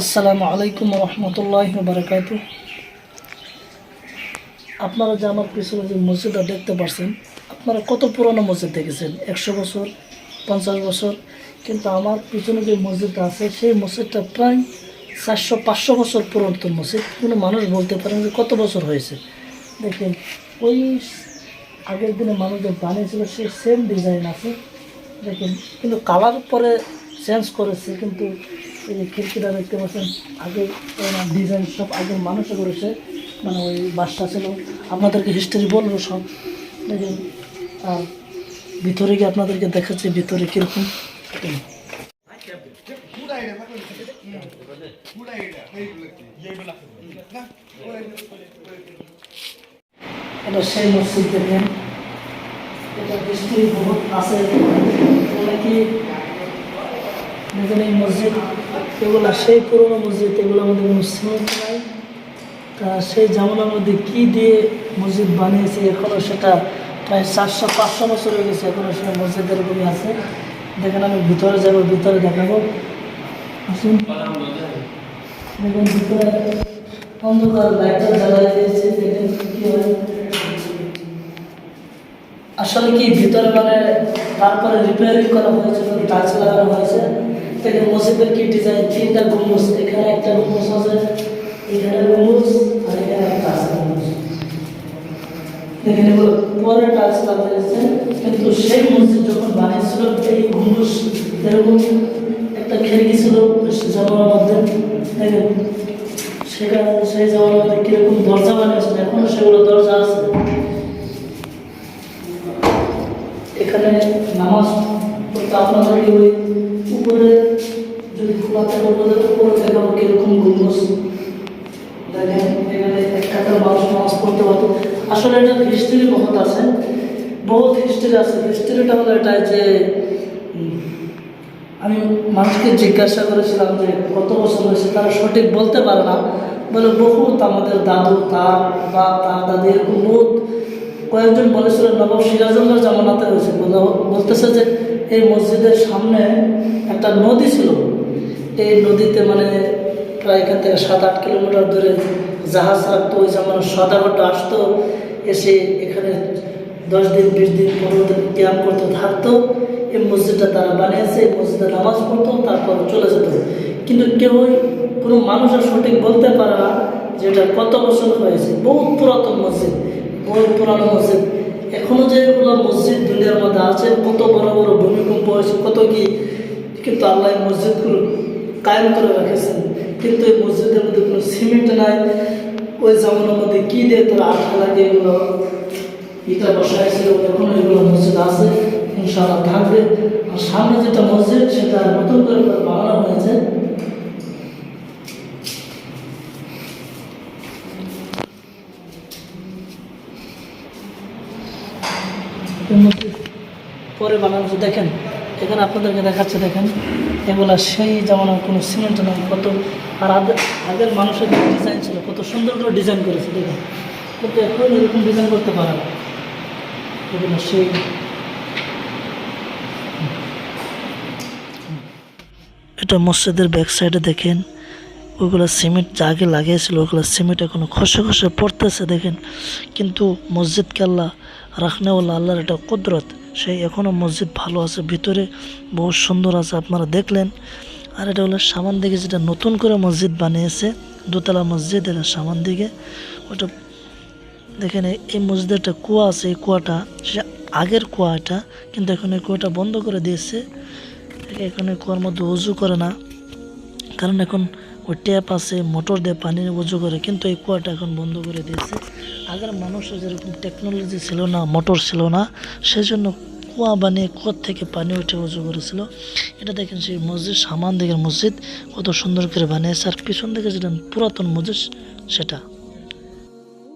আসসালামু আলাইকুম রহমতুল্লাহ বারকাত আপনারা যে আমার পিছনে যে মসজিদটা দেখতে পাচ্ছেন আপনারা কত পুরনো মসজিদ দেখেছেন? একশো বছর, পঞ্চাশ বছর, কিন্তু আমার পিছনে যে মসজিদটা আছে, সেই মসজিদটা প্রায় চারশো, পাঁচশো বছর পুরাতন মসজিদ। কোনো মানুষ বলতে পারেন যে কত বছর হয়েছে। দেখেন, ওই আগের দিনে মানুষদের বানিয়েছিল সেই সেম ডিজাইন আছে। দেখেন, কিন্তু কালার পরে চেঞ্জ করেছে, কিন্তু এই খিড়কিটা দেখতে পাচ্ছেন, আগে ডিজাইন সব আগের মানুষে করেছে মানে ওই বাসটা ছিল। আপনাদেরকে হিস্ট্রি বলব সব। দেখেন, আর ভিতরে গিয়ে আপনাদেরকে দেখাচ্ছি ভিতরে কীরকম। এটা সেই মসজিদ দেখেন এটা হিস্ট্রি বহুত আছে। নাকি দেখেন এই মসজিদ এগুলো সেই পুরোনো মসজিদ, এগুলো আমাদের কোনো সিমেন্ট নাই। তা সেই জামানার মধ্যে কী দিয়ে মসজিদ বানিয়েছে এখনও সেটা প্রায় চারশো, পাঁচশো বছর হয়ে গেছে এখনও সেটা মসজিদ এরকমই আছে। দেখেন আমি ভিতরে যাব, ভিতরে দেখাবো। আসুন। দেখুন ভিতরে অন্ধকার, লাইটটা জ্বালাই দিয়েছে, দেখেন কী আসলে কি ভিতরে মানে তারপরে রিপেয়ারিং করা হয়েছে টাচ লাগানো হয়েছে? দেখেন মসজিদের কি ডিজাইন তিনটা গম্বুজ এখানে একটা গম্বুজ আছে, এখানে গম্বুজ আর এখানে একটা আছে দেখেন পরে টাচ লাগাইছে কিন্তু সেই মসজিদ যখন বানিয়েছিল, এই গম্বুজ এরকম একটা খিড়কি ছিল জমার মধ্যে। সেখানে সেই জমার মধ্যে কীরকম দরজা বানিয়েছিল, এখনও সেগুলো দরজা আছে। এখানে নামাজ পড়তে আপনাদেরকে ওই উপরে কীরকম গম্বুজ দেখেন এখানে মানুষ নামাজ পড়তে পারতো আসলে এটা হিস্ট্রি বহুত আছে। বহুত হিস্ট্রি আছে। হিস্ট্রিটা হলো এটা যে আমি মানুষকে জিজ্ঞাসা করেছিলাম যে কত বছর হয়েছে, তারা সঠিক বলতে পারে না। বলে বহুত আমাদের দাদু তার বা তার দাদি এরকম বহুত কয়েকজন বলেছিল নবাব সিরাজুল্লাহ জামানাতে হয়েছে। বলে- বলতেছে যে এই মসজিদের সামনে একটা নদী ছিল। এই নদীতে মানে প্রায় এখান থেকে সাত, আট কিলোমিটার দূরে জাহাজ রাখতো, ওই জামানো সদাগরটা আসতো, এসে এখানে দশ দিন, বিশ দিন, পনেরো দিন ক্যাম্প করতো, থাকতো। এই মসজিদটা তারা বানিয়েছে মসজিদে নামাজ পড়তো, তারপর চলে যেত। কিন্তু কেউই, কোনো মানুষের সঠিক বলতে পারে না যে এটা কত বছর হয়েছে। বহুত পুরাতন মসজিদ, বহুত পুরানো মসজিদ। এখনও যেগুলো মসজিদ দুনিয়ার মধ্যে আছে, কত বড় বড় ভূমিকম্প হয়েছে, কত কি। কিন্তু আল্লাহ মসজিদগুলো কায়েম করে রেখেছেন। কিন্তু এই মসজিদের মধ্যে কোনো সিমেন্ট নাই। ওই জামানোর মধ্যে কী দিয়ে তারা আঠা লাগে এগুলো ইটা বসাইছিল? এখন এগুলো মসজিদ আছে। ইনশাআল্লাহ থাকবে। আর সামনে যেটা মসজিদ, সেটা নতুন করে বানানো হয়েছে। পরে বানানো দেখেন। এখানে আপনাদেরকে দেখাচ্ছে দেখেন, এগুলা সেই জামানার কোনো সিমেন্ট নাই, কত, আর আগে- আগের মানুষের যে ডিজাইন ছিল, কত সুন্দর করে ডিজাইন করেছে, দেখেন। কিন্তু এখন এরকম ডিজাইন করতে পারে না। এগুলো সেই। এটা মসজিদের ব্যাক সাইডে দেখেন ওইগুলো সিমেন্ট যা আগে লাগিয়েছিল, ওগুলো সিমেন্ট এখনও খসে খসে পড়তেছে, দেখেন। কিন্তু মসজিদকে আল্লাহ রাখনেওয়ালা আল্লাহর এটা কুদরত। সেই এখনও মসজিদ ভালো আছে, ভিতরে বহু সুন্দর আছে, আপনারা দেখলেন। আর এটা হলো সামান দিকে যেটা নতুন করে মসজিদ বানিয়েছে, দোতলা মসজিদ, এটা সামান দিকে। ওটা দেখেন, এই- মসজিদের একটা কুয়া আছে, এই কুয়াটা, সে আগের কুয়া এটা, কিন্তু এখন এই কুয়াটা বন্ধ করে দিয়েছে। এখন এই কুয়ার মধ্যে উজু করে না, কারণ এখন ওই ট্যাপ আছে মোটর দিয়ে পানি উজু করে, কিন্তু এই কুয়াটা এখন বন্ধ করে দিয়েছে। আগের মানুষের যেরকম টেকনোলজি ছিল না, মোটর ছিল না, সেজন্য কুয়া বানিয়ে কুয়ার থেকে পানি উঠে উজু করেছিল। এটা দেখেন সেই মসজিদ, সামান দিকের মসজিদ, কত সুন্দর করে বানিয়েছে। আর পিছন দিকে যেটা পুরাতন মসজিদ, সেটা।